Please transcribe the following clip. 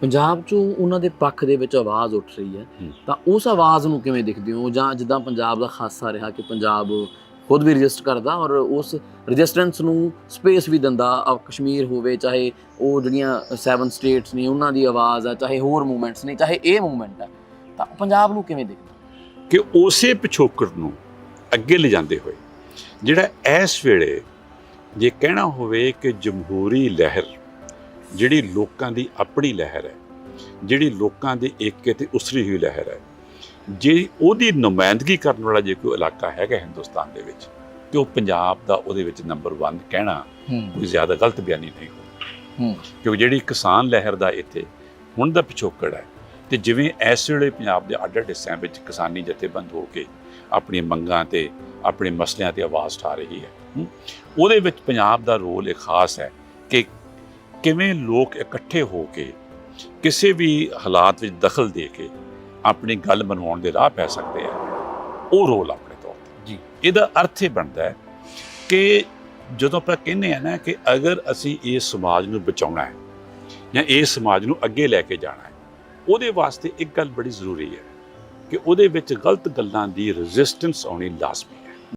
ਪੰਜਾਬ 'ਚੋਂ ਉਹਨਾਂ ਦੇ ਪੱਖ ਦੇ ਵਿੱਚ ਆਵਾਜ਼ ਉੱਠ ਰਹੀ ਹੈ। ਤਾਂ ਉਸ ਆਵਾਜ਼ ਨੂੰ ਕਿਵੇਂ ਦੇਖਦੇ ਹੋ? ਜਾਂ ਜਿੱਦਾਂ ਪੰਜਾਬ ਦਾ ਖਾਸਾ ਰਿਹਾ ਕਿ ਪੰਜਾਬ ਖੁਦ ਵੀ ਰਜਿਸਟ ਕਰਦਾ ਔਰ ਉਸ ਰਜਿਸਟੈਂਸ ਨੂੰ ਸਪੇਸ ਵੀ ਦਿੰਦਾ ਆ ਕਸ਼ਮੀਰ ਹੋਵੇ ਚਾਹੇ ਉਹ ਜਿਹੜੀਆਂ 7 ਸਟੇਟਸ ਨੇ ਉਹਨਾਂ ਦੀ ਆਵਾਜ਼ ਆ ਚਾਹੇ ਹੋਰ ਮੂਵਮੈਂਟਸ ਨੇ ਚਾਹੇ ਇਹ ਮੂਵਮੈਂਟ ਆ। ਤਾਂ ਪੰਜਾਬ ਨੂੰ ਕਿਵੇਂ ਦੇਖਦੇ ਕਿ ਉਸੇ ਪਿਛੋਕੜ ਨੂੰ ਅੱਗੇ ਲਿਜਾਂਦੇ ਹੋਏ ਜਿਹੜਾ ਇਸ ਵੇਲੇ ਜੇ ਕਹਿਣਾ ਹੋਵੇ ਕਿ ਜਮਹੂਰੀ ਲਹਿਰ ਜਿਹੜੀ ਲੋਕਾਂ ਦੀ ਆਪਣੀ ਲਹਿਰ ਹੈ ਜਿਹੜੀ ਲੋਕਾਂ ਦੇ ਏਕੇ ਤੇ ਉਸਰੀ ਹੋਈ ਲਹਿਰ ਹੈ ਜੇ ਉਹਦੀ ਨੁਮਾਇੰਦਗੀ ਕਰਨ ਵਾਲਾ ਜੇ ਕੋਈ ਇਲਾਕਾ ਹੈਗਾ ਹਿੰਦੁਸਤਾਨ ਦੇ ਵਿੱਚ ਤੇ ਉਹ ਪੰਜਾਬ ਦਾ ਉਹਦੇ ਵਿੱਚ ਨੰਬਰ 1 ਕਹਿਣਾ ਕੋਈ ਜ਼ਿਆਦਾ ਗਲਤ ਬਿਆਨੀ ਨਹੀਂ ਹੂੰ ਕਿਉਂਕਿ ਜਿਹੜੀ ਕਿਸਾਨ ਲਹਿਰ ਦਾ ਇੱਥੇ ਹੁਣ ਦਾ ਪਿਛੋਕੜ ਹੈ ਤੇ ਜਿਵੇਂ ਇਸ ਵੇਲੇ ਪੰਜਾਬ ਦੇ ਅੱਡ ਅੱਡ ਹਿੱਸਿਆਂ ਵਿੱਚ ਕਿਸਾਨੀ ਜਥੇਬੰਦ ਹੋ ਕੇ ਆਪਣੀਆਂ ਮੰਗਾਂ ਤੇ ਆਪਣੇ ਮਸਲਿਆਂ ਤੇ ਆਵਾਜ਼ ਉਠਾ ਰਹੀ ਹੈ ਹੂੰ। ਉਹਦੇ ਵਿੱਚ ਪੰਜਾਬ ਦਾ ਰੋਲ ਇੱਕ ਖਾਸ ਹੈ ਕਿ ਕਿਵੇਂ ਲੋਕ ਇਕੱਠੇ ਹੋ ਕੇ ਕਿਸੇ ਵੀ ਹਾਲਾਤ ਵਿੱਚ ਦਖਲ ਦੇ ਕੇ ਆਪਣੀ ਗੱਲ ਮਨਵਾਉਣ ਦੇ ਰਾਹ ਪੈ ਸਕਦੇ ਆ ਉਹ ਰੋਲ ਆਪਣੇ ਤੌਰ ਤੇ ਜੀ। ਇਹਦਾ ਅਰਥ ਇਹ ਬਣਦਾ ਹੈ ਕਿ ਜਦੋਂ ਆਪਾਂ ਕਹਿੰਦੇ ਆ ਨਾ ਕਿ ਅਗਰ ਅਸੀਂ ਇਸ ਸਮਾਜ ਨੂੰ ਬਚਾਉਣਾ ਹੈ ਜਾਂ ਇਸ ਸਮਾਜ ਨੂੰ ਅੱਗੇ ਲੈ ਕੇ ਜਾਣਾ ਹੈ ਉਹਦੇ ਵਾਸਤੇ ਇੱਕ ਗੱਲ ਬੜੀ ਜ਼ਰੂਰੀ ਹੈ ਕਿ ਉਹਦੇ ਵਿੱਚ ਗਲਤ ਗੱਲਾਂ ਦੀ ਰੈਜ਼ਿਸਟੈਂਸ ਆਉਣੀ ਲਾਜ਼ਮੀ ਹੈ